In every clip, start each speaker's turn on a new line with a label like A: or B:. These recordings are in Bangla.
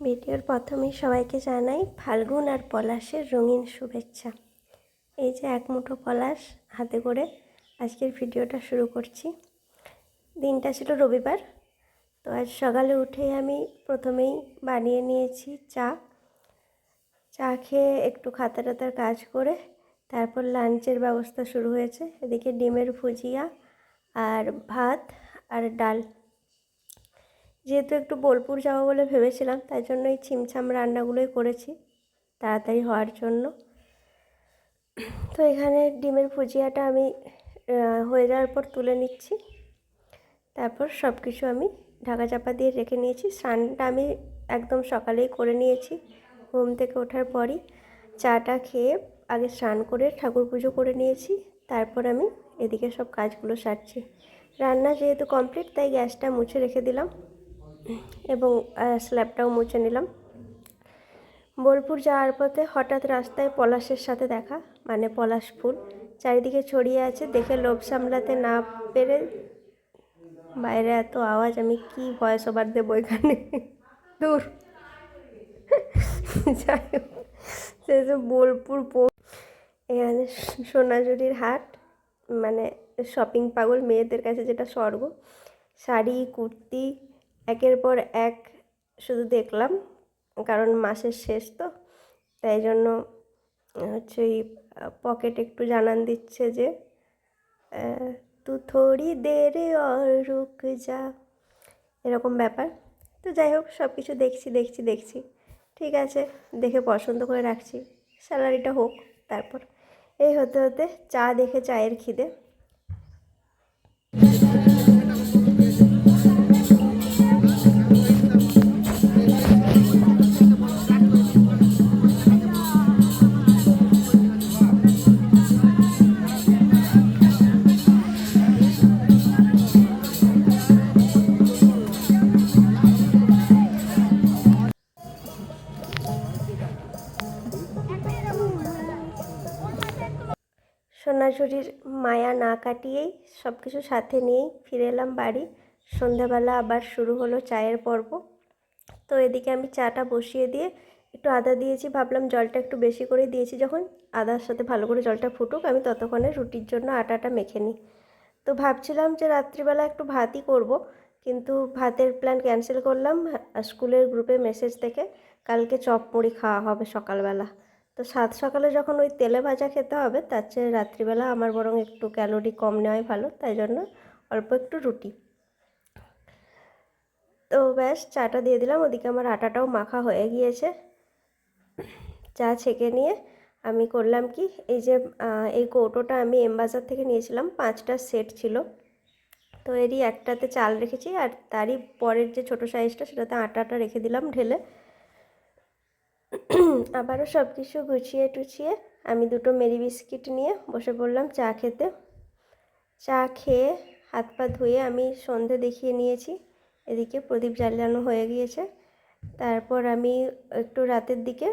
A: ভিডিওর প্রথমেই সবাইকে জানাই ফাল্গুন আর পলাশের রঙিন শুভেচ্ছা। এই যে এক মুঠো পলাশ হাতে করে আজকের ভিডিওটা শুরু করছি। দিনটা ছিল রবিবার, তো আজ সকালে উঠেই আমি প্রথমেই বানিয়ে নিয়েছি চা। চা খেয়ে একটু খাতা টাতার কাজ করে তারপর লাঞ্চের ব্যবস্থা শুরু হয়েছে। এদিকে ডিমের ভুজিয়া আর ভাত আর ডাল। যেহেতু একটু বোলপুর যাব বলে ভেবেছিলাম, তাই জন্য এই ছিমছাম রান্নাগুলোই করেছি তাড়াতাড়ি হওয়ার জন্য। তো এখানে ডিমের ভুজিয়াটা আমি হয়ে যাওয়ার পর তুলে নিচ্ছি। তারপর সব কিছু আমি ঢাকা চাপা দিয়ে রেখে নিয়েছি। স্নানটা আমি একদম সকালেই করে নিয়েছি, ঘুম থেকে ওঠার পরই। চাটা খেয়ে আগে স্নান করে ঠাকুর পুজো করে নিয়েছি, তারপর আমি এদিকে সব কাজগুলো সারছি। রান্না যেহেতু কমপ্লিট, তাই গ্যাসটা মুছে রেখে দিলাম। এবং স্ল্যাবটাও মুছে নিলাম। বোলপুর যাওয়ার পথে হঠাৎ রাস্তায় পলাশের সাথে দেখা মানে পলাশ ফুল। চারিদিকে ছড়িয়ে আছে, দেখে লোভ সামলাতে না পেরে বাইরে এত আওয়াজ, আমি কি ভয়েস ওভার দেবো এখানে? দূর। যে বোলপুর এখানে সোনাঝুরির হাট মানে শপিং পাগল মেয়েদের কাছে যেটা স্বর্গ। শাড়ি, কুর্তি একের পর এক শুধু দেখলাম, কারণ মাসের শেষ তো, তাই জন্য হচ্ছে ওই পকেট একটু জানান দিচ্ছে যে তু থোড়ি দের রুক যা। এরকম ব্যাপার। তো যাই হোক সব কিছু দেখছি দেখছি দেখছি। ঠিক আছে, দেখে পছন্দ করে রাখছি। স্যালারিটা হোক, তারপর। এই হতে হতে চা দেখে চায়ের খিদে। সোনাঝুরির মায়া না কাটিয়েই সব কিছু সাথে নিয়েই ফিরে এলাম বাড়ি। সন্ধ্যাবেলা আবার শুরু হলো চায়ের পর্ব। তো এদিকে আমি চাটা বসিয়ে দিয়ে একটু আদা দিয়েছি, ভাবলাম জলটা একটু বেশি করে দিয়েছি। যখন আদার সাথে ভালো করে জলটা ফুটুক, আমি ততক্ষণে রুটির জন্য আটাটা মেখে নিই। তো ভাবছিলাম যে রাত্রিবেলা একটু ভাতই করব, কিন্তু ভাতের প্ল্যান ক্যান্সেল করলাম। স্কুলের গ্রুপে মেসেজ থেকে কালকে চপ মুড়ি খাওয়া হবে সকালবেলা। তো সাত সকালে যখন ওই তেলে ভাজা খেতে হবে, তার চেয়ে রাত্রিবেলা আমার বরং একটু ক্যালোরি কম নেওয়াই ভালো, তাই জন্য অল্প একটু রুটি। তো ব্যাস, চাটা দিয়ে দিলাম, ওদিকে আমার আটাটাও মাখা হয়ে গিয়েছে। চা ছেঁকে নিয়ে আমি করলাম কি, এই যে এই কৌটোটা আমি এমবাজার থেকে নিয়েছিলাম, পাঁচটা সেট ছিল। তো এরই একটাতে চাল রেখেছি, আর তারই পরের যে ছোটো সাইজটা সেটাতে আটাটা রেখে দিলাম ঢেলে। আবারও সব কিছু গুছিয়ে টুছিয়ে আমি দুটো মেরি বিস্কিট নিয়ে বসে পড়লাম চা খেতে। চা খেয়ে হাত পা ধুয়ে আমি সন্ধে দেখিয়ে নিয়েছি। এদিকে প্রদীপ জ্বালানো হয়ে গিয়েছে। তারপর আমি একটু রাতের দিকে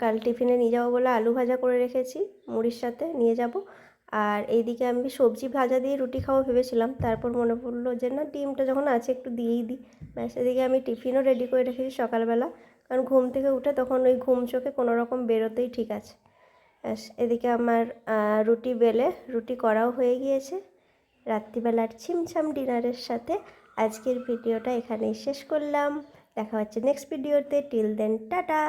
A: কাল টিফিনে নিয়ে যাব বলে আলু ভাজা করে রেখেছি, মুড়ির সাথে নিয়ে যাব। আর এইদিকে আমি সবজি ভাজা দিয়ে রুটি খাব ভেবেছিলাম। তারপর মনে পড়ল যে না, ডিমটা যখন আছে একটু দিয়েই দিই। ব্যাস, এদিকে আমি টিফিনও রেডি করে রেখেছি সকালবেলা। কারণ ঘুম থেকে উঠে তখন ওই ঘুম চোখে কোনো রকম বেরোতেই ঠিক আছে। এদিকে আমার রুটি বেলে, রুটি করাও হয়ে গিয়েছে। রাত্রিবেলার ছিমছাম ডিনারের সাথে আজকের ভিডিওটা এখানেই শেষ করলাম। দেখা হচ্ছে নেক্সট ভিডিওতে টিল দেন টাটা!